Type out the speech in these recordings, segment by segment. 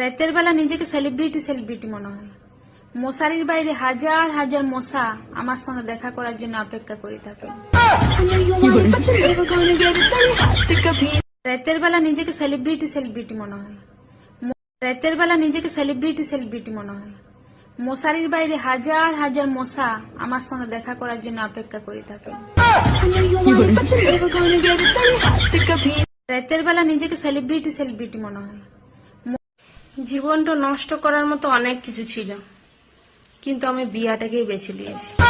রাতের বেলা নিজেকে celebrity celebrity মনে হয়। মশারির বাইরে হাজার হাজার মশা আমার সঙ্গে দেখা করার জন্য অপেক্ষা করে থাকে। রাতের বেলা নিজেকে সেলিব্রিটি সেলিব্রিটি মনে হয়। রাতের বেলা নিজেকে সেলিব্রিটি সেলিব্রিটি মনে হয়। মশারির বাইরে হাজার হাজার মশা আমার সঙ্গে দেখা করার জন্য অপেক্ষা করে থাকে। রাতের বেলা নিজেকে সেলিব্রিটি সেলিব্রিটি মনে হয়। জীবনটা নষ্ট করার মতো অনেক কিছু ছিল কিন্তু আমি বিয়াটাকেই বেছে নিয়েছি.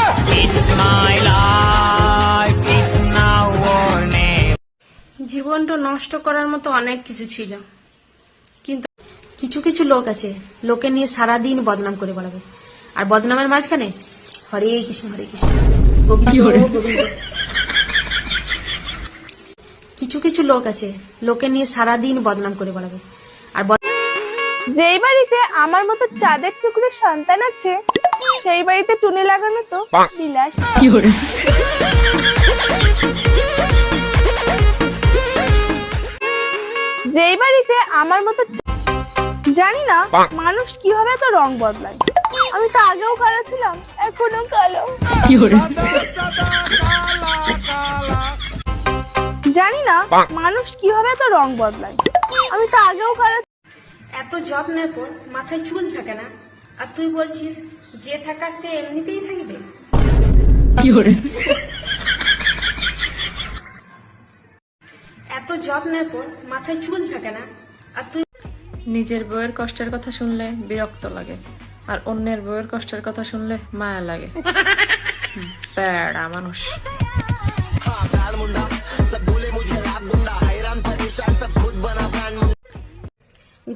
জীবনটা নষ্ট করার মতো অনেক কিছু ছিল কিন্তু কিছু কিছু লোক আছে লোকে নিয়ে সারা দিন বদনাম করে বেড়াবে। আর বদনামের মাঝখানে হরে কৃষ্ণ হরে কৃষ্ণ। কিছু কিছু লোক আছে লোকে নিয়ে সারা দিন বদনাম করে বেড়াবে। বদ- যেই বাড়িতে আমার মতো চাঁদের টুকরো সন্তান আছে সেই বাড়িতে টুনি লাগানো তো বিলাস। যেই বাড়িতে আমার মতো জানি না মানুষ কীভাবে তো রং বদলায়। আমি তো আগেও কালো ছিলাম এখনও কালো। জানি না মানুষ কীভাবে এত রং বদলায়। আমি তো আগেও কালো এত যত্নের পর মাথায় চুল থাকে না। আর তুই বলছিস যে থাকা সে এমনিতেই থাকবে? এত যত্নের পর মাথায় চুল থাকে না। আর তুই নিজের বউয়ের কষ্টের কথা শুনলে বিরক্ত লাগে আর অন্যের বউয়ের কষ্টের কথা শুনলে মায়া লাগে। প্যাড়া মানুষ।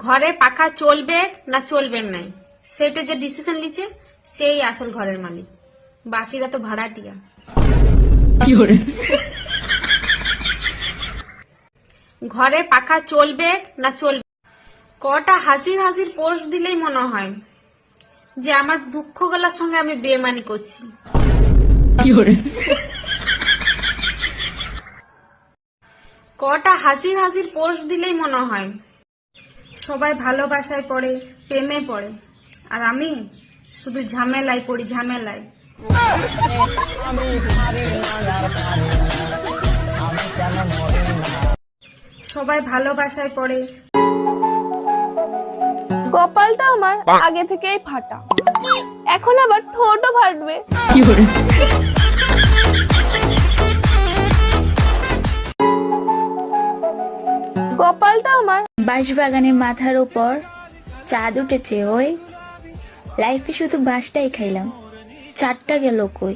ঘরে পাখা চলবে না চলবে নাই? সেটা যে ডিসিশন নিচ্ছে সেই আসল ঘরের মালিক। বাকিরা তো ভাড়াটিয়া। ঘরে পাখা চলবে না চলবে? কটা হাসির হাসির পোস্ট দিলেই মনে হয় যে আমার দুঃখ গলার সঙ্গে আমি বেমানি করছি। কটা হাসির হাসির পোস্ট দিলেই মনে হয় সবাই ভালোবাসায় পড়ে প্রেমে পড়ে। আর আমি শুধু ঝামেলায় পড়ি ঝামেলায়। সবাই ভালোবাসায় পড়ে। কপালটা আমার আগে থেকেই ফাটা। এখন আবার ঠোঁটও ফাটবে কপালটা বাঁশ বাঁশবাগানের মাথার উপর চাঁদ উঠেছে, ওই। লাইফে শুধু বাঁশটাই খাইলাম। চারটা গেল কই?